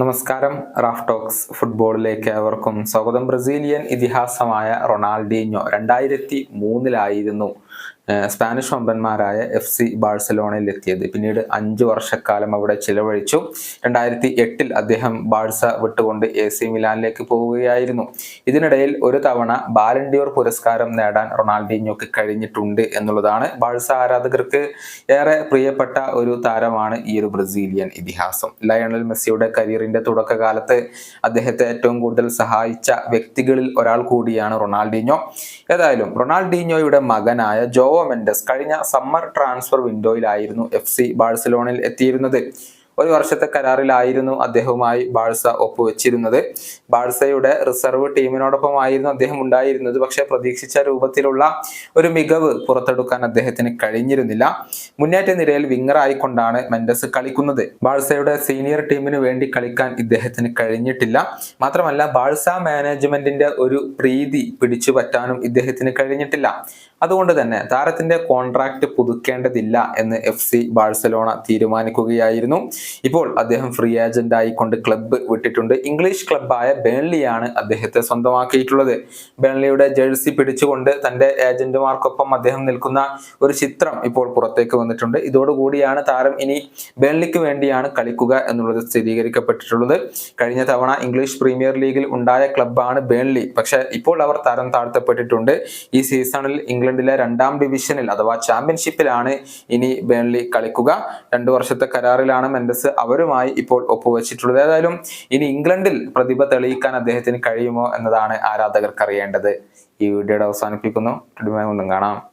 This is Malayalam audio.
നമസ്കാരം റാഫ് ടോക്സ് ഫുട്ബോളിലേക്ക് ഏവർക്കും സ്വാഗതം. ബ്രസീലിയൻ ഇതിഹാസമായ റൊണാൾഡീഞ്ഞോ രണ്ടായിരത്തി മൂന്നിലായിരുന്നു. സ്പാനിഷ് വമ്പന്മാരായ എഫ് സി ബാഴ്സലോണയിൽ എത്തിയത്. പിന്നീട് അഞ്ചു വർഷക്കാലം അവിടെ ചിലവഴിച്ചു. രണ്ടായിരത്തി എട്ടിൽ അദ്ദേഹം ബാഴ്സ വിട്ടുകൊണ്ട് എ സി മിലാനിലേക്ക് പോവുകയായിരുന്നു. ഇതിനിടയിൽ ഒരു തവണ ബാലൻഡിയോർ പുരസ്കാരം നേടാൻ റൊണാൾഡീഞ്ഞോക്ക് കഴിഞ്ഞിട്ടുണ്ട് എന്നുള്ളതാണ് ബാഴ്സ ആരാധകർക്ക് ഏറെ പ്രിയപ്പെട്ട ഒരു താരമാണ് ഈ ഒരു ബ്രസീലിയൻ ഇതിഹാസം. ലയണൽ മെസ്സിയുടെ കരിയറിന്റെ തുടക്കകാലത്ത് അദ്ദേഹത്തെ ഏറ്റവും കൂടുതൽ സഹായിച്ച വ്യക്തികളിൽ ഒരാൾ കൂടിയാണ് റൊണാൾഡീഞ്ഞോ ഏതായാലും റൊണാൾഡീഞ്ഞോയുടെ മകനായ ജോവോ മെൻഡസ് കഴിഞ്ഞ സമ്മർ ട്രാൻസ്ഫർ വിൻഡോയിലായിരുന്നു എഫ് സി ബാഴ്സലോണിൽ എത്തിയിരുന്നത്. ഒരു വർഷത്തെ കരാറിലായിരുന്നു അദ്ദേഹവുമായി ബാഴ്സ ഒപ്പുവെച്ചിരുന്നത്. ബാഴ്സയുടെ റിസർവ് ടീമിനോടൊപ്പമായിരുന്നു അദ്ദേഹം ഉണ്ടായിരുന്നത്. പക്ഷേ പ്രതീക്ഷിച്ച രൂപത്തിലുള്ള ഒരു മികവ് പുറത്തെടുക്കാൻ അദ്ദേഹത്തിന് കഴിഞ്ഞിരുന്നില്ല. മുന്നേറ്റ നിരയിൽ വിങ്ങറായിക്കൊണ്ടാണ് മെൻഡസ് കളിക്കുന്നത്. ബാഴ്സയുടെ സീനിയർ ടീമിന് വേണ്ടി കളിക്കാൻ ഇദ്ദേഹത്തിന് കഴിഞ്ഞിട്ടില്ല. മാത്രമല്ല ബാഴ്സ മാനേജ്മെന്റിന്റെ ഒരു പ്രീതി പിടിച്ചു പറ്റാനും ഇദ്ദേഹത്തിന് കഴിഞ്ഞിട്ടില്ല. അതുകൊണ്ട് തന്നെ താരത്തിന്റെ കോൺട്രാക്ട് പുതുക്കേണ്ടതില്ല എന്ന് എഫ് സി ബാഴ്സലോണ തീരുമാനിക്കുകയായിരുന്നു. ഇപ്പോൾ അദ്ദേഹം ഫ്രീ ഏജന്റ് ആയിക്കൊണ്ട് ക്ലബ്ബ് വിട്ടിട്ടുണ്ട്. ഇംഗ്ലീഷ് ക്ലബ്ബായ ബേൺലിയാണ് അദ്ദേഹത്തെ സ്വന്തമാക്കിയിട്ടുള്ളത്. ബേൺലിയുടെ ജേഴ്സി പിടിച്ചുകൊണ്ട് തന്റെ ഏജന്റുമാർക്കൊപ്പം അദ്ദേഹം നിൽക്കുന്ന ഒരു ചിത്രം ഇപ്പോൾ പുറത്തേക്ക് വന്നിട്ടുണ്ട്. ഇതോടുകൂടിയാണ് താരം ഇനി ബേൺലിക്ക് വേണ്ടിയാണ് കളിക്കുക എന്നുള്ളത് സ്ഥിരീകരിക്കപ്പെട്ടിട്ടുള്ളത്. കഴിഞ്ഞ തവണ ഇംഗ്ലീഷ് പ്രീമിയർ ലീഗിൽ ഉണ്ടായ ക്ലബ്ബാണ് ബേൺലി. പക്ഷെ ഇപ്പോൾ അവർ താരം താഴ്ത്തപ്പെട്ടിട്ടുണ്ട്. ഈ സീസണിൽ ഇംഗ്ലണ്ടിലെ രണ്ടാം ഡിവിഷനിൽ അഥവാ ചാമ്പ്യൻഷിപ്പിലാണ് ഇനി ബേൺലി കളിക്കുക. രണ്ടു വർഷത്തെ കരാറിലാണ് മെൻഡസ് അവരുമായി ഇപ്പോൾ ഒപ്പുവെച്ചിട്ടുള്ളത്. ഏതായാലും ഇനി ഇംഗ്ലണ്ടിൽ പ്രതിഭ തെളിയിക്കാൻ അദ്ദേഹത്തിന് കഴിയുമോ എന്നതാണ് ആരാധകർക്ക് അറിയേണ്ടത് ഈ വീഡിയോയുടെ അവസാനിപ്പിക്കുന്നു. കാണാം.